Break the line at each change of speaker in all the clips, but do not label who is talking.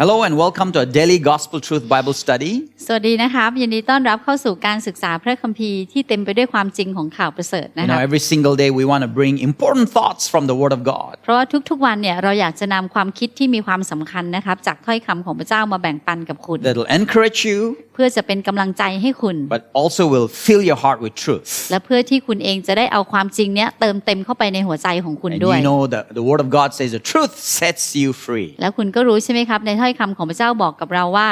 Hello and welcome to a daily Gospel Truth Bible study.
สวัสดีนะครับยินดีต้อนรับเข้าสู่การศึกษาพระคัมภีร์ที่เต็มไปด้วยความจริงของข่าวประเสริฐ
You
นะค
know,
รับ
every single day we want to bring important thoughts from the Word of God.
เพราะว่าทุกๆวันเนี่ยเราอยากจะนำความคิดที่มีความสำคัญนะครับจากถ้อยคำของพระเจ้ามาแบ่งปันกับคุณ
that'll encourage you,
เพื่อจะเป็นกำลังใจให้คุณ
but also will fill your heart with truth.
และเพื่อที่คุณเองจะได้เอาความจริงเนี้ยเติมเต็มเข้าไปในหัวใจของคุณ
And
ด้วย
you know that the Word of God says the truth sets you free.
แล้วคุณก็รู้ใช่ไหมครับในถ้อยคำของพระเจ้าบอกกับเราว่า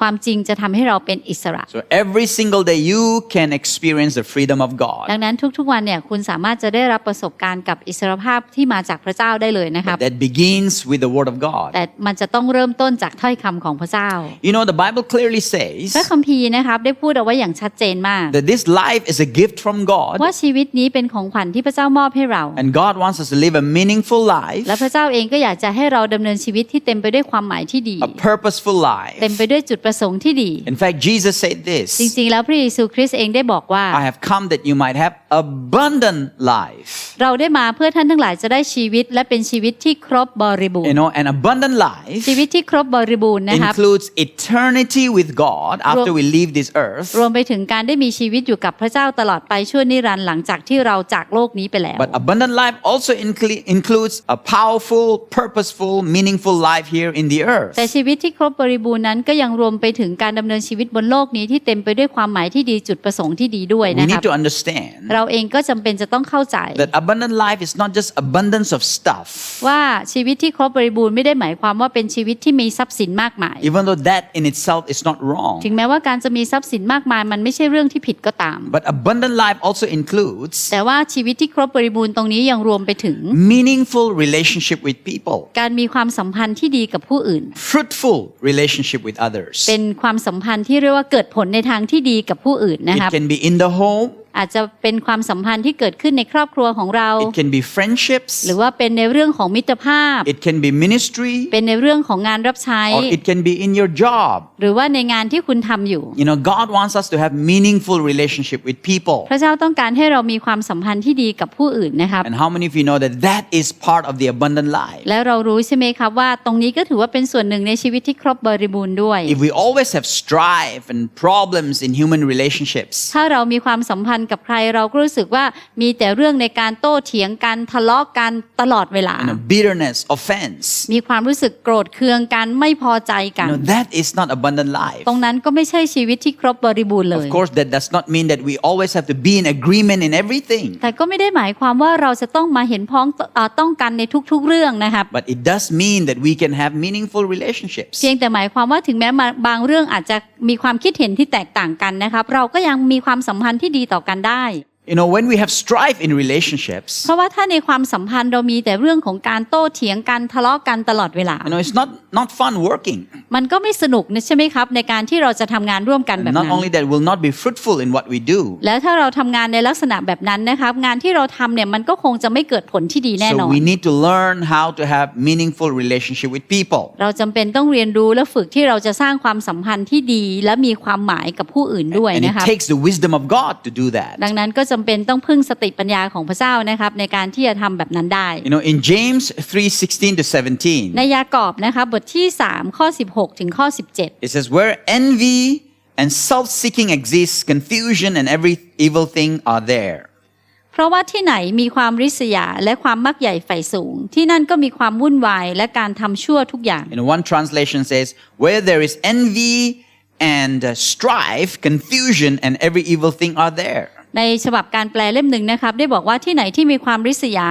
ความจริงจะทำให้เราเป็นอิสระ
So every single day you can experience the freedom of
ดั
God.
งนั้นทุกๆวันเนี่ยคุณสามารถจะได้รับประสบการณ์กับอิสรภาพที่มาจากพระเจ้าได้เลยนะครับ
That begins with the Word of God.
แต่มันจะต้องเริ่มต้นจากถ้อยคำของพระเจ้า
You know, the Bible clearly
พระ
says
คัมภีร์นะครับได้พูดเอาไว้อย่างชัดเจนมาก
that this life is a gift from God,
ว่าชีวิตนี้เป็นของขวัญที่พระเจ้ามอบให้เรา
and God wants us to live a meaningful life,
และพระเจ้าเองก็อยากจะให้เราดำเนินชีวิตที่เต็มไปด้วยความหมายที่ดี
a purposeful
เต็ม
life.
ไปด้วยจุดประสงค์ที่ดี
In fact, Jesus said
จ
this
ริงๆแล้วพระเยซูคริสต์เองได้บอกว่า
I have come that you might have abundant life.
เราได้มาเพื่อท่านทั้งหลายจะได้ชีวิตและเป็นชีวิตที่ครบบริบูร
You
ณ์
know, an abundant life
ชีวิตที่ครบบริบูรณ์นะครับ
includes eternity with God after we leave this earth,
รวมไปถึงการได้มีชีวิตอยู่กับพระเจ้าตลอดไปชั่วนิรันดร์หลังจากที่เราจากโลกนี้ไปแล้ว
but abundant life also incl- includes a powerful, purposeful, meaningful life here in the earth.
แต่ชีวิตที่ครบบริบูรณ์นั้นก็ยังรวมไปถึงการดำเนินชีวิตบนโลกนี้ที่เต็มไปด้วยความหมายที่ดีจุดประสงค์ที่ดีด้วย
We
นะครั
need
บ
to understand
เราเองก็จำเป็นจะต้องเข้าใจ
that abundant life is not just abundance of stuff,
ว่าชีวิตที่ครบบริบูรณ์ไม่ได้หมายความว่าเป็นชีวิตที่มีทรัพย์สินมากมาย
even though that in itself is not wrong.
ถึงแม้ว่าการจะมีทรัพย์สินมากมายมันไม่ใช่เรื่องที่ผิดก็ตาม
But abundant life also includes
แต่ว่าชีวิตที่ครบบริบูรณ์ตรงนี้ยังรวมไปถึง
meaningful relationship with people,
การมีความสัมพันธ์ที่ดีกับผู้อื่น
fruitful relationship with others.
เป็นความสัมพันธ์ที่เรียกว่าเกิดผลในทางที่ดีกับผู้อื่นนะครับ
can be in the home,
อาจจะเป็นความสัมพันธ์ที่เกิดขึ้นในครอบครัวของเรา
it can be friendships,
หรือว่าเป็นในเรื่องของมิตรภาพ
it can be ministry,
เป็นในเรื่องของงานรับใช้
or it can be in your job.
หรือว่าในงานที่คุณทำอยู่
You know, God wants us to have meaningful relationship with people.
พระเจ้าต้องการให้เรามีความสัมพันธ์ที่ดีกับผู้อื่นนะครับ
And how many of you know that that is part of the abundant life?
และเรารู้ใช่ไหมครับว่าตรงนี้ก็ถือว่าเป็นส่วนหนึ่งในชีวิตที่ครบบริบูรณ์ด้วย
If we always have strife and problems in human relationships,
ถ้าเรามีความสัมพันธ์กับใครเราก็รู้สึกว่ามีแต่เรื่องในการโต้เถียงกันทะเลาะกันตลอดเวลา
you know, bitterness, offense,
มีความรู้สึกโกรธเคืองกันไม่พอใจกั
you
น
know, that is not abundant life.
ตรงนั้นก็ไม่ใช่ชีวิตที่ครบบริบูรณ์เลย
Of course, that does not mean that we always have to be in agreement in everything.
แต่ก็ไม่ได้หมายความว่าเราจะต้องมาเห็นพ้องเอ่อต้องกันในทุกๆเรื่องนะครับ
But it does mean that we can have meaningful relationships.
เพียงแต่หมายความว่าถึงแม้มาบางเรื่องอาจจะมีความคิดเห็นที่แตกต่างกันนะครับ เราก็ยังมีความสัมพันธ์ที่ดีต่อกันได้
You know, when we have strife in relationships,
เพราะว่าถ้าในความสัมพันธ์เรามีแต่เรื่องของการโต้เถียงกันทะเลาะกันตลอดเวลา
you know, it's not, not fun working.
มันก็ไม่สนุกนะใช่ไหมครับในการที่เราจะทำงานร่วมกันแบ
And
บ
not
นั้น
only that, we'll not be fruitful in what we do.
แล้วถ้าเราทำงานในลักษณะแบบนั้นนะครับงานที่เราทำเนี่ยมันก็คงจะไม่เกิดผลที่ดีแน่นอ
So
น
we need to learn how to have meaningful relationship with people.
เราจำเป็นต้องเรียนรู้และฝึกที่เราจะสร้างความสัมพันธ์ที่ดี และมีความหมายกับผู้อื่นด้วย
And
นะ
it
ครับ
takes the wisdom of God to do
ดั
that.
งนั้นก็จำเป็นต้องพึ่งสติปัญญาของพระเจ้านะครับในการที่จะทำแบบนั้นได้
You know, in James 3:16 to 17,
ในยากอบนะครับบทที่ 3 ข้อ 16 ถึงข้อ 17
it says, Where envy and self-seeking exists, confusion and every evil thing are there.
เพราะว่าที่ไหนมีความริษยาและความมักใหญ่ใฝ่สูง ที่นั่นก็มีความวุ่นวายและการทำชั่วทุกอย่าง
You know, one translation says, Where there is envy and uh, strife, confusion and every evil thing are there.
ในฉบับการแปลเล่มหนึ่งนะครับ ได้บอกว่าที่ไหนที่มีความริษยา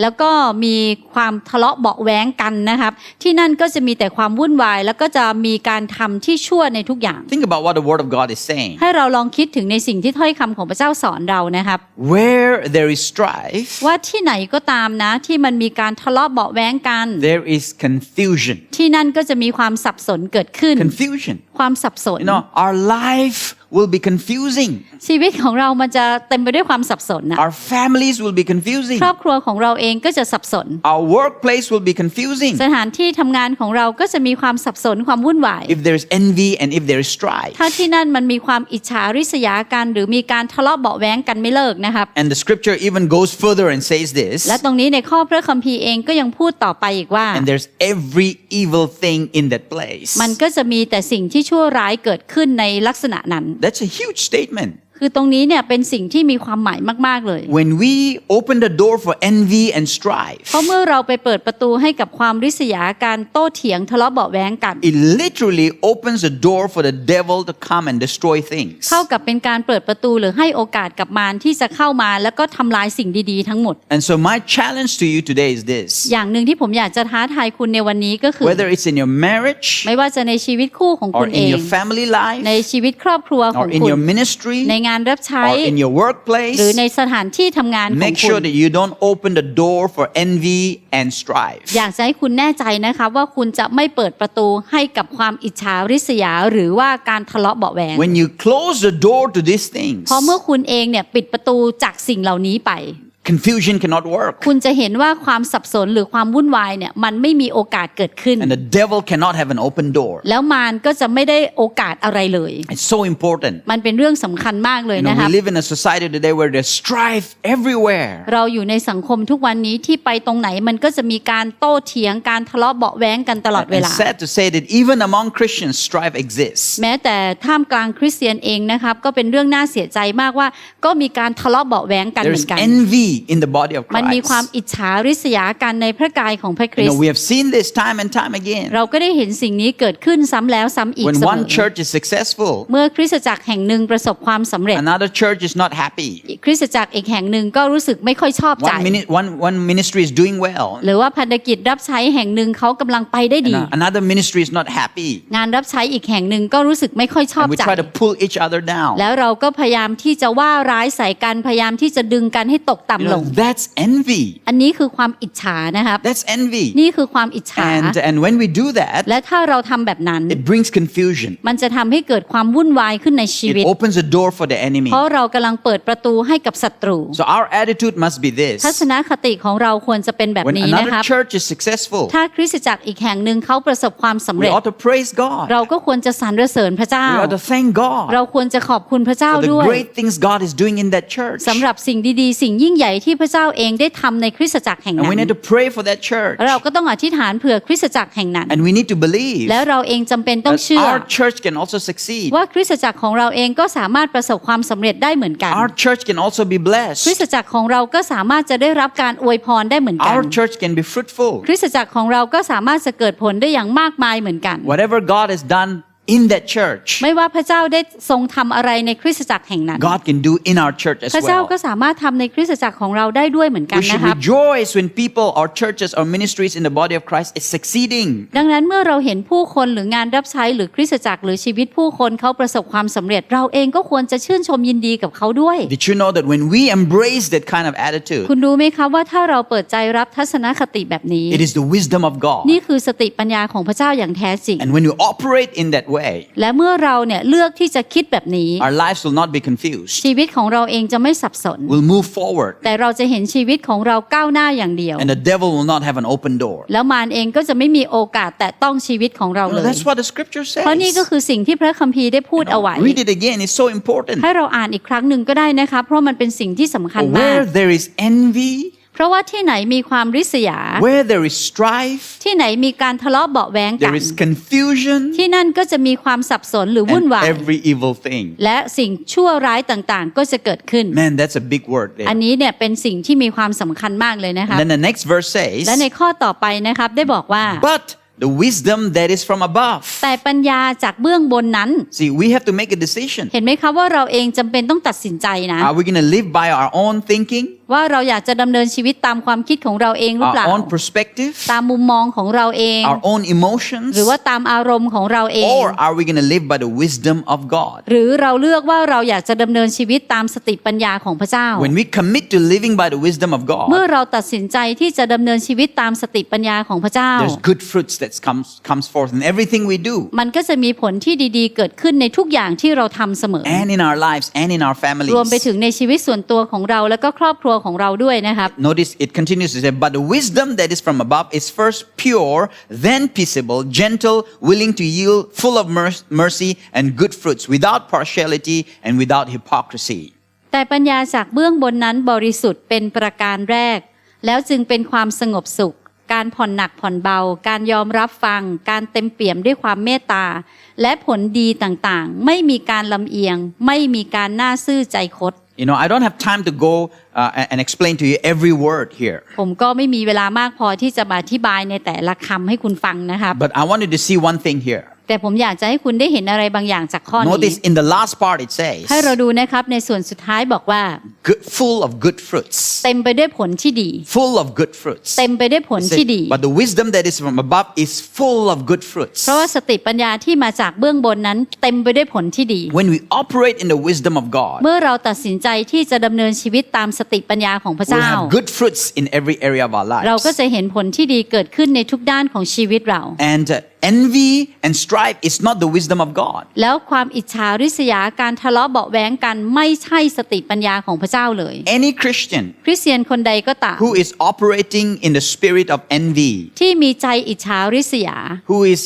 แล้วก็มีความทะเลาะเบาะแว้งกันนะครับ ที่นั่นก็จะมีแต่ความวุ่นวาย แล้วก็จะมีการทำที่ชั่วในทุกอย่าง
Think about what the Word of God is saying.
ให้เราลองคิดถึงในสิ่งที่ถ้อยคำของพระเจ้าสอนเรานะครับ
Where there is strife,
ว่าที่ไหนก็ตามนะที่มันมีการทะเลาะเบาะแว้งกัน
there is confusion.
ที่นั่นก็จะมีความสับสนเกิดขึ้น
Confusion.
ความสับสน
You know, our life will be confusing.
ชีวิตของเรามันจะเต็มไปด้วยความสับสนนะ
Our families will be confusing.
ครอบครัวของเราเองก็จะสับสน
Our workplace will be confusing.
สถานที่ทำงานของเราก็จะมีความสับสนความวุ่นวาย
If there is envy and if there is strife.
ถ้าที่นั่นมันมีความอิจฉาริษยากัน หรือมีการทะเลาะเบาะแว้งกันไม่เลิกนะครับ
And the scripture even goes further and says this.
และตรงนี้ในข้อพระคัมภีร์เองก็ยังพูดต่อไปอีกว่า
And there's every evil thing in that place.
มันก็จะมีแต่สิ่งที่ชั่วร้ายเกิดขึ้นในลักษณะนั้น
That's a huge statement.
คือตรงนี้เนี่ยเป็นสิ่งที่มีความหมายมากๆเลย
When we open the door for envy and strife,
เพราะเมื่อเราไปเปิดประตูให้กับความริษยาการโต้เถียงทะเลาะเบาะแว้งกัน
it literally opens the door for the devil to come and destroy things.
เท่ากับเป็นการเปิดประตูหรือให้โอกาสกับมารที่จะเข้ามาแล้วก็ทำลายสิ่งดีๆทั้งหมด
And so, my challenge to you today is this
อย่างหนึ่งที่ผมอยากจะท้าทายคุณในวันนี้ก็คือ
whether it's in your marriage
ไม่ว่าจะในชีวิตคู่ของ
or
คุณเอ
in
ง
your family
ใน
life
ชีวิตครอบครัวขอ
or
ง
in
คุณ
your ministry
ในงานรับใช้
or in your workplace,
หรือในสถานที่ทำงานของ
make
คุ
sure
ณ
that you don't open the door for envy and strife.
อยากจะให้คุณแน่ใจนะคะว่าคุณจะไม่เปิดประตูให้กับความอิจฉาริษยาหรือว่าการทะเลาะเบาะแวง
When you close the door to these things,
เพราะเมื่อคุณเองเนี่ยปิดประตูจากสิ่งเหล่านี้ไป
confusion cannot work
คุณจะเห็นว่าความสับสนหรือความวุ่นวายเนี่ยมันไม่มีโอกาสเกิดขึ้น
and the devil cannot have an open door.
แล้วมารก็จะไม่ได้โอกาสอะไรเลย
It's so important.
มันเป็นเรื่องสำคัญมากเลย
You know,
นะคะ
we live in a society today where there's strife everywhere.
เราอยู่ในสังคมทุกวันนี้ที่ไปตรงไหนมันก็จะมีการโต้เถียงการทะเลาะเบาะแว้งกันตลอดเว
And
ลา
sad to say that even among Christians, strife exists.
แม้แต่ท่ามกลางคริสเตียนเองนะครับก็เป็นเรื่องน่าเสียใจมากว่าก็มีการทะเลาะเบาะแว้งกันเหมื
There's
อนกัน
envy in the body of
มันมี
Christ.
ความอิจฉาริษยากันในพระกายของพระคริ
You
ส
know,
ต์
we have seen this time and time again.
เราก็ได้เห็นสิ่งนี้เกิดขึ้นซ้ำแล้วซ้ำอีก
When
เสม
one
อ
church is successful,
เมื่อคริสตจักรแห่งหนึ่งประสบความสำเร็จ
another church is not happy.
คริสตจักรอีกแห่งหนึ่งก็รู้สึกไม่ค่อยชอบใจ
One, mini- one, one ministry is doing well,
หรือว่าพันธกิจรับใช้แห่งหนึ่งเขากำลังไปได้ดี
and uh, another ministry is not happy.
งานรับใช้อีกแห่งหนึ่งก็รู้สึกไม่ค่อยชอบ
And we
ใจ
try to pull each other down.
แล้วเราก็พยายามที่จะว่าร้ายใส่กันพยายามที่จะดึงกันให้ตก
You
ต่ำล
know,
ง
that's envy.
อันนี้คือความอิจฉานะครับ
That's envy.
นี่คือความอิจฉา
And, and when we do that,
และถ้าเราทำแบบนั้น
it brings confusion.
มันจะทำให้เกิดความวุ่นวายขึ้นในชี
It
วิต
opens the door for the enemy.
เพราะเรากำลังเปิดประตูให้กับศัตรู
So our attitude must be this.
ทัศนคติของเราควรจะเป็นแบบ
When
นี้นะ
another
ครับ
church is successful,
ถ้าคริสตจักรอีกแห่งหนึ่งเขาประสบความสำ
we
เร็จ
ought to praise God.
เราก็ควรจะสรรเสริญพระเจ้า
We ought to thank God
เราควรจะขอบคุณพระเจ้า
for the
ด้วย
great things God is doing in that church.
สำหรับสิ่งดีๆ สิ่งยิ่งใหญ่ที่พระเจ้าเองได้ทำในคริสตจักรแห่ง
And
นั้
we
น
need to pray for that church.
เราก็ต้องอธิษฐานเผื่อคริสตจักรแห่งนั้น
And we need to believe
แล้วเราเองจำเป็นต้อง
that
เชื่อ
our church can also succeed.
ว่าคริสตจักรของเราเองก็สามารถประสบความสำเร็จได้เหมือนกัน
Our church can also be
คริส
blessed.
ตจักรของเราก็สามารถจะได้รับการอวยพรได้เหมือนกัน
Our church can be fruitful.
คริสตจักรของเราก็สามารถจะเกิดผลได้อย่างมากมายเหมือนกัน
Whatever God has done in that church,
ไม่ว่าพระเจ้าได้ทรงทำอะไรในคริสตจักรแห่งนั้น
God can do in our church as
พระเจ้า
well.
ก็สามารถทำในคริสตจักรของเราได้ด้วยเหมือนกัน
We should
นะครับ
rejoice when people or churches or ministries in the body of Christ is succeeding.
ดังนั้นเมื่อเราเห็นผู้คนหรืองานรับใช้หรือคริสตจักรหรือชีวิตผู้คนเขาประสบความสำเร็จ เราเองก็ควรจะชื่นชมยินดีกับเขาด้วย
Did you know that when we embrace that kind of attitude,
คุณรู้ไหมคะว่าถ้าเราเปิดใจรับทัศนคติแบบนี้
it is the wisdom of God.
นี่คือสติปัญญาของพระเจ้าอย่างแท้จริง
And when you operate in that way,
และเมื่อเราเนี่ยเลือกที่จะคิดแบบนี้
our lives will not be confused.
ชีวิตของเราเองจะไม่สับสน
We'll move forward,
แต่เราจะเห็นชีวิตของเราก้าวหน้าอย่างเดียว
and the devil will not have an open door.
แล้วมารเองก็จะไม่มีโอกาสแตะต้องชีวิตของเรา
You
เล
know,
ย
that's what the scripture
เพราะนี่ก็
says.
คือสิ่งที่พระคัมภีร์ได้พูดเอาไว้
Read it again, it's so important.
ให้เราอ่านอีกครั้งหนึ่งก็ได้นะคะเพราะมันเป็นสิ่งที่สำคัญ
For
มาก
where there is envy,
เพราะว่าที่ไหนมีความริษยา
where there is strife,
ที่ไหนมีการทะเลาะเบาะแว้งกัน
there is confusion
ที่นั่นก็จะมีความสับสนหรือวุ่น
and
วาย
every evil thing.
และสิ่งชั่วร้ายต่างๆ ก็จะเกิดขึ้น
Man, that's a big word
อัน
there.
นี้เนี่ยเป็นสิ่งที่มีความสำคัญมากเลยนะคะ
And then the next verse
และใน
says,
ข้อต่อไปนะครับได้บอกว่า
But the wisdom that is from above.
แต่ปัญญาจากเบื้องบนนั้น
See, we have to make a decision.
เห็นไหมคะว่าเราเองจำเป็นต้องตัดสินใจนะ
Are we going to live by our own thinking,
ว่าเราอยากจะดำเนินชีวิตตามความคิดของเราเองหรือเป
our
ล่า
own perspective,
ตามมุมมองของเราเอง
our own emotions?
หรือว่าตามอารมณ์ของเราเอง
Or are we going to live by the wisdom of God?
หรือเราเลือกว่าเราอยากจะดำเนินชีวิตตามสติปัญญาของพระเจ้า
When we commit to living by the wisdom of
เมื่อ
God,
เราตัดสินใจที่จะดำเนินชีวิตตามสติปัญญาของพระเจ้า
there's good fruits that that comes, comes forth in everything we do
มันก็จะมีผลที่ดีๆ เกิดขึ้นในทุกอย่างที่เราทำเสมอ
and in our lives and in our
รวมไป
families.
ถึงในชีวิตส่วนตัวของเราแล้วก็ครอบครัวของเราด้วยนะครับ
Notice it continues to say, But the wisdom that is from above is first pure, then peaceable, gentle, willing to yield, full of mer- mercy and good fruits, without partiality and without hypocrisy.
แต่ปัญญาจากเบื้องบนนั้นบริสุทธิ์เป็นประการแรก แล้วจึงเป็นความสงบสุข การผ่อนหนักผ่อนเบา การยอมรับฟัง การเต็มเปี่ยมด้วยความเมตตา และผลดีต่างๆ ไม่มีการลำเอียง ไม่มีการน่าซื่อใจคด
You know, I don't have time to go uh, and- and explain to you every word here,
ผมก็ไม่มีเวลามากพอที่จะมาอธิบายในแต่ละคำให้คุณฟังนะครับ
but I wanted to see one thing here.
แต่ผมอยากจะให้คุณได้เห็นอะไรบางอย่างจากข้อนี้
Notice in the last part it says,
ให้เราดูนะครับในส่วนสุดท้ายบอกว่า
good, full of good fruits.
เต็มไปด้วยผลที่ดี
Full of good fruits.
เต็มไปด้วยผล
It
ที่
says,
ดี
but the wisdom that is from above is full of good fruits.
เพราะว่าสติปัญญาที่มาจากเบื้องบนนั้น เต็มไปด้วยผลที่ดี
When we operate in the wisdom of God,
เมื่อเราตัดสินใจที่จะดำเนินชีวิตตามสติปัญญาของพระ
we'll
เจ้า
have good fruits in every area of our
เราก็
lives.
จะเห็นผลที่ดีเกิดขึ้นในทุกด้านของชีวิตเรา
And uh, envy and strife is not the wisdom of God.
แล้วความอิจฉาริษยาการทะเลาะเบาะแว้งกันไม่ใช่สติปัญญาของพระเจ้าเลย
Any Christian
คริสเตียนคนใดก็ตาม
who is operating in the spirit of envy,
ที่มีใจอิจฉาริษยา
who is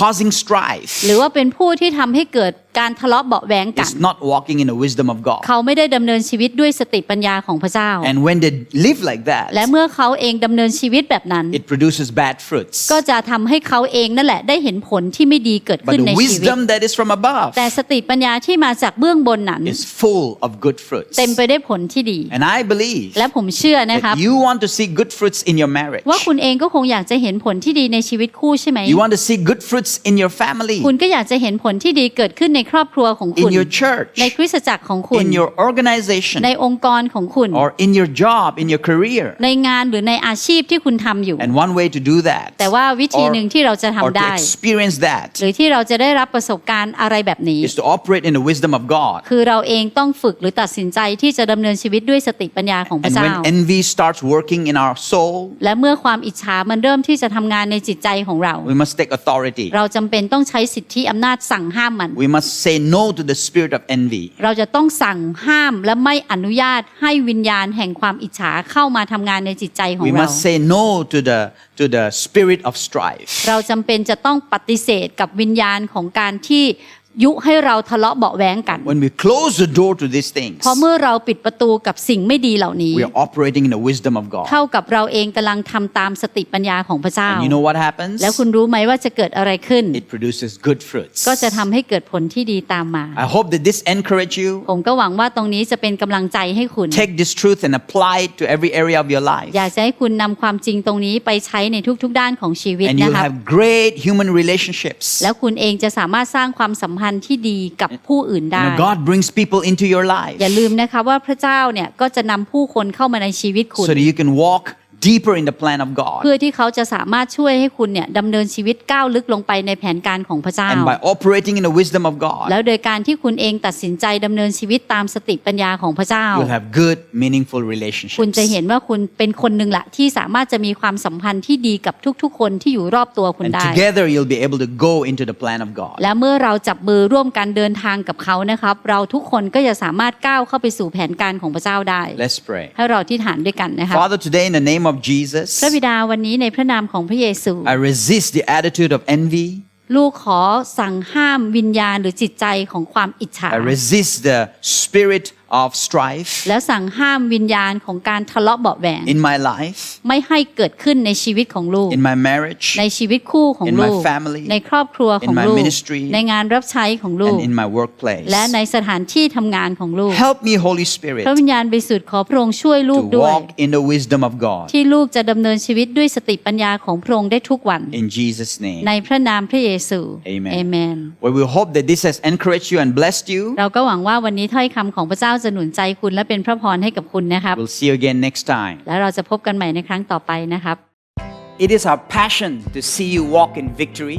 causing strife,
หรือว่าเป็นผู้ที่ทำให้เกิด การทะเลาะเบาะแว้งกัน
is not walking in the wisdom of God.
เขาไม่ได้ดำเนินชีวิตด้วยสติปัญญาของพระเจ้า
And when they live like
และ
that,
เมื่อเขาเองดำเนินชีวิตแบบนั้น
it produces bad fruits.
ก็จะทำให้เขาเองนั่นแหละได้เห็นผลที่ไม่ดีเกิด
But
ขึ้น
the
ในชีวิต
wisdom that is from above
แต่สติปัญญาที่มาจากเบื้องบนนั้น
is full of good fruits.
เต็มไปด้วยผลที่ดี
And I believe
และผมเชื่อนะครับ
that you want to see good fruits in your marriage.
ว่าคุณเองก็คงอยากจะเห็นผลที่ดีในชีวิตคู่ใช่ไหม
You want to see good fruits in your family,
คุณก็อยากจะเห็นผลที่ดีเกิดขึ้นในครอบครัวของคุ
in
ณ
your church,
ในคริสตจักรของคุณ
in your organization,
ในองค์กรของคุณ
or in your job, in your career.
ในงานหรือในอาชีพที่คุณทำอยู่
And one way to do that,
แต่ว่าวิธี
or,
หนึ่งที่เราจะทำ
or to
ได้
experience that,
หรือที่เราจะได้รับประสบการณ์อะไรแบบนี้
is to operate in the wisdom of God.
คือเราเองต้องฝึกหรือตัดสินใจที่จะดำเนินชีวิตด้วยสติปัญญาของพระ
And
เจ้า
when envy starts working in our soul,
และเมื่อความอิจฉามันเริ่มที่จะทำงานในจิตใจของเรา
we must take authority.
เราจำเป็นต้องใช้สิทธิอำนาจสั่งห้ามมัน
We must say no to the spirit of envy.
เราจะต้องสั่งห้ามและไม่อนุญาตให้วิญญาณแห่งความอิจฉาเข้ามาทำงานในจิตใจของ
We
เรา
must say no to the, to the spirit of strife.
เราจำเป็นจะต้องปฏิเสธกับวิญญาณของการที่ ยุให้เราทะเลาะเบาะแว้งกัน
When we close the door to these things,
เพราะเมื่อเราปิดประตูกับสิ่งไม่ดีเหล่านี้
we are operating in the wisdom of God.
เท่ากับเราเองกำลังทำตามสติปัญญาของพระเจ้า
And you know what happens?
แล้วคุณรู้ไหมว่าจะเกิดอะไรขึ้น
It produces good fruits.
ก็จะทำให้เกิดผลที่ดีตามมา
I hope that this encourage you.
ผมก็หวังว่าตรงนี้จะเป็นกำลังใจให้คุณ
Take this truth and apply it to every area of your life.
อยากจะให้คุณนำความจริงตรงนี้ไปใช้ในทุกๆ ด้านของชีวิต
And
นะ
you'll
ครับ
have great human relationships.
แล้วคุณเองจะสามารถสร้างความสัมพันธ์ที่ดีกับผู้อื่น
You
ได้
know, God brings people into your life
อย่าลืมนะคะว่าพระเจ้าเนี่ยก็จะนำผู้คนเข้ามาในชีวิตคุณ
so that you can walk deeper in the plan of God.
เพื่อที่เขาจะสามารถช่วยให้คุณเนี่ยดำเนินชีวิตก้าวลึกลงไปในแผนการของพระเจ้า
And by operating in the wisdom of God,
แล้วโดยการที่คุณเองตัดสินใจดำเนินชีวิตตามสติปัญญาของพระเจ้า
you'll have good, meaningful
คุณ
relationships.
จะเห็นว่าคุณเป็นคนหนึ่งละที่สามารถจะมีความสัมพันธ์ที่ดีกับทุกๆ คนที่อยู่รอบตัวคุณ
And
ได้
together you'll be able to go into the plan of God.
และเมื่อเราจับมือร่วมกันเดินทางกับเขานะครับ เราทุกคนก็จะสามารถก้าวเข้าไปสู่แผนการของพระเจ้าได้
Let's pray.
ให้เราที่ฐานด้วยกันนะครับ
Father, today in the name of Jesus,
พระบิดาวันนี้ในพระนามของพระเยซู
I resist the attitude of envy.
ลูกขอสั่งห้ามวิญญาณหรือจิตใจของความอิจฉา
I resist the spirit of strife
แล้วสั่งห้ามวิญญาณของการทะเลาะเบาะแหวง
in my life,
ไม่ให้เกิดขึ้นในชีวิตของลูก
in my marriage,
ในชีวิตคู่ของ
in my
ลูก
family,
ในครอบครัวของ
in my
ลูก
ministry,
ในงานรับใช้ของลูก
and in my workplace.
และในสถานที่ทำงานของลูก
Help me, Holy Spirit,
พระวิญญาณบริสุทธิ์ขอพระองค์ช่วยลูก
to
ด้วย
walk in the wisdom of God.
ที่ลูกจะดำเนินชีวิตด้วยสติปัญญาของพระองค์ได้ทุกวัน
In Jesus' name.
ในพระนามพระเยซู
Amen
เอเมน
Well, we hope that this has encouraged you and blessed you.
เราก็หวังว่าวันนี้ถ้อยคำของพระเจ้าจะหนุนใจคุณและเป็นพระพรให้กับคุณนะครับ
We'll see you again next time.
แล้วเราจะพบกันใหม่ในครั้งต่อไปนะครับ
It is our passion to see you walk in victory.